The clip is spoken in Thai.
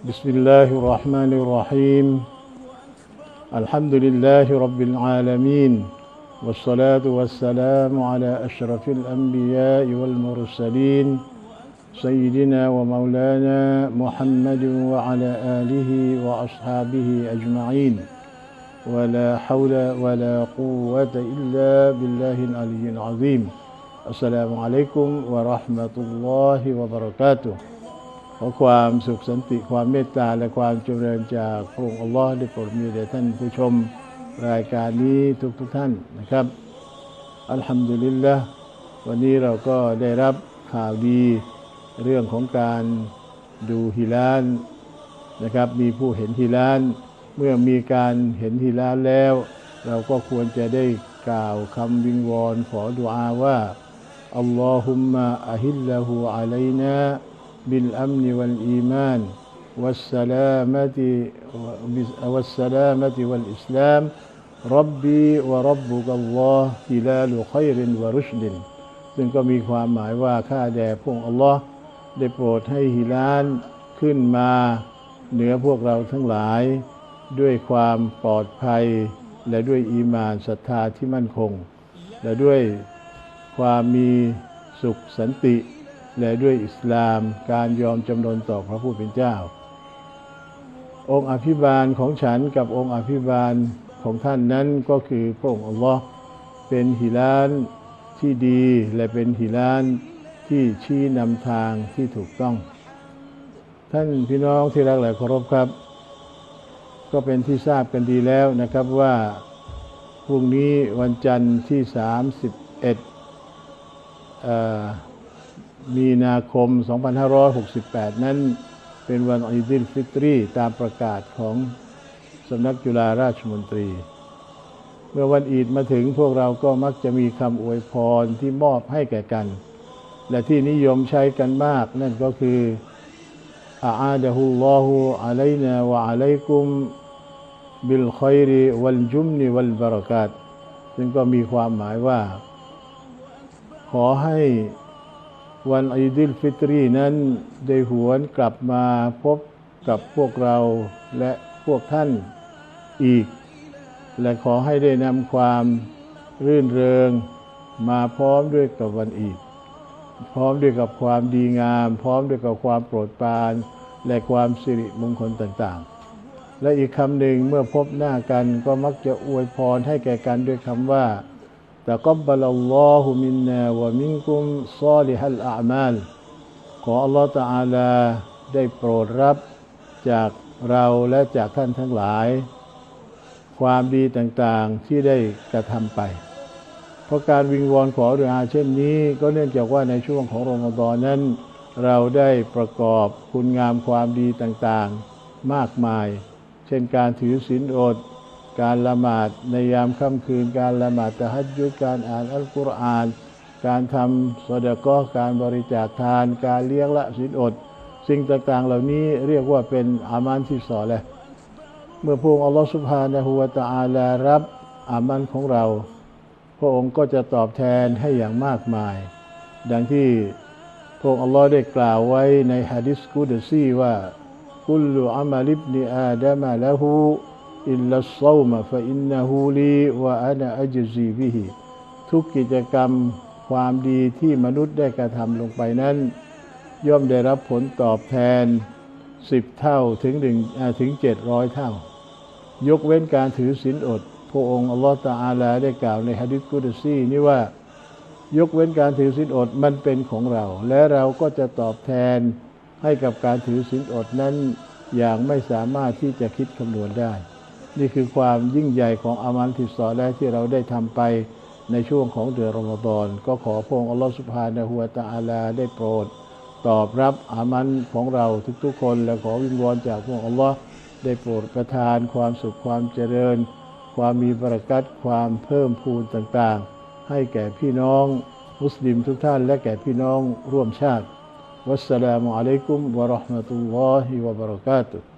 بسم الله الرحمن الرحيم. الحمد لله رب العالمين والصلاة والسلام على أشرف الأنبياء والمرسلين سيدنا ومولانا محمد وعلى آله وأصحابه أجمعين. ولا حول ولا قوة إلا بالله العلي العظيم. السلام عليكم ورحمة الله وبركاته. ขอความสุขสันติความเมตตาและความเจริญจากพระองค์อัลลอฮ์ได้โปรดมีแด่ท่านผู้ชมรายการนี้ทุกทุกๆท่านนะครับ อัลฮัมดุลิลละวันนี้เราก็ได้รับข่าวดีเรื่องของการดูฮิลาลนะครับ มีผู้เห็นฮิลาลเมื่อมีการเห็นฮิลาลแล้ว เราก็ควรจะได้กล่าวคำวิงวอนขอดุอาว่าอัลลอฮุมมะอะฮิลละฮูอะลัยนา بالأمن والإيمان والسلامة والسلامة والإسلام ربي وربك الله هلال خير ورشد ซึ่งก็มีความหมายว่าข้าแด่พระองค์อัลลอฮ์ได้โปรดให้ฮิลาลขึ้นมาเหนือพวกเราทั้งหลาย ด้วยความปลอดภัย และด้วยอีมานศรัทธาที่มั่นคง และด้วยความมีสุขสันติ และด้วยอิสลามการยอมจำนนต่อพระผู้เป็นเจ้า องค์อภิบาลของฉันกับองค์อภิบาลของท่านนั้นก็คือพระองค์อัลลอฮ์เป็นหิลานที่ดีและเป็นหิลานที่ชี้นำทางที่ถูกต้อง ท่านพี่น้องที่รักและเคารพครับ ก็เป็นที่ทราบกันดีแล้วนะครับว่าพรุ่งนี้วันจันทร์ที่ 31เอ่อ มีนาคม 2568 นั้นเป็นวันอีดิลฟิตรีตามประกาศของสำนักจุฬาราชมนตรี เมื่อวันอีดมาถึงพวกเราก็มักจะมีคำอวยพรที่มอบให้แก่กัน และที่นิยมใช้กันมากนั่นก็คืออาอาดะฮุลลอฮุอะลัยนาวะอะลัยกุมบิลคอยริวัลจุมนิวัลบารักาตซึ่งก็มีความหมายว่า ขอให้ วันอีดิลฟิตรีนั้นได้หวนกลับมาพบกับพวกเราและพวกท่านอีก และขอให้ได้นำความรื่นเริง มาพร้อมด้วยกับวันอีก พร้อมด้วยกับความดีงาม พร้อมด้วยกับความโปรดปรานและความสิริมงคลต่างๆ และอีกคำหนึ่งเมื่อพบหน้ากันก็มักจะอวยพรให้แก่กันด้วยคำว่า تقبل الله منا ومنكم صالح الأعمال ขออัลลอฮฺตะอาลาได้โปรดรับจากเราและจากท่านทั้งหลาย ความดีต่างๆที่ได้กระทำไป เพราะการวิงวอนขอดุอาเช่นนี้ ก็เนื่องจากว่าในช่วงของรอมฎอนนั้น เราได้ประกอบคุณงามความดีต่างๆมากมาย เช่นการถือศีลอด การละหมาดในยามค่ำคืน การละหมาดตะฮัจญุดการอ่านอัลกุรอาน การทำสดก็การบริจาคทาน การเลี้ยงละศีลอด สิ่งต่างๆ เหล่านี้เรียกว่าเป็นอามันที่สอนแหละเมื่อพระองค์อัลลอฮฺสุบฮานะฮูวตะอาลารับอามันของเรา พระองค์ก็จะตอบแทนให้อย่างมากมาย ดังที่พระองค์อัลลอฮ์ได้กล่าวไว้ในฮะดิษกุดซีว่า คุลอามัลิบนิอาดามะละหู อิลลัสซาวมะฟะอินนะฮูลีวะอานะอัจซีบิฮิทุกกิจกรรมความดีที่มนุษย์ได้กระทำลงไปนั้น ย่อมได้รับผลตอบแทนสิบเท่าถึงหนึ่งถึงเจ็ดร้อยเท่า ยกเว้นการถือศีลอด พระองค์อัลลอฮฺตาอาลาได้กล่าวในฮะดิษกุดซีนี่ว่ายกเว้นการถือศีลอดมันเป็นของเรา และเราก็จะตอบแทนให้กับการถือศีลอดนั้นอย่างไม่สามารถที่จะคิดคำนวณได้ นี่คือความยิ่งใหญ่ของอามันทิสอและที่เราได้ทำไปในช่วงของเดือนรอมฎอนก็ขอพระองค์อัลลอฮฺสุบฮานะฮูวตะอาลาได้โปรด ตอบรับอามันของเราทุกๆคน และขอวิงวอนจากพระองค์อัลลอฮ์ได้โปรดประทานความสุขความเจริญ ความมีบรารักัตความเพิ่มพูนต่างๆ ให้แก่พี่น้องมุสลิมทุกท่าน และแก่พี่น้องร่วมชาติ วัสสลามุอะลัยกุมวะราะห์มะตุลลอฮิวะบะเราะกาตุฮ์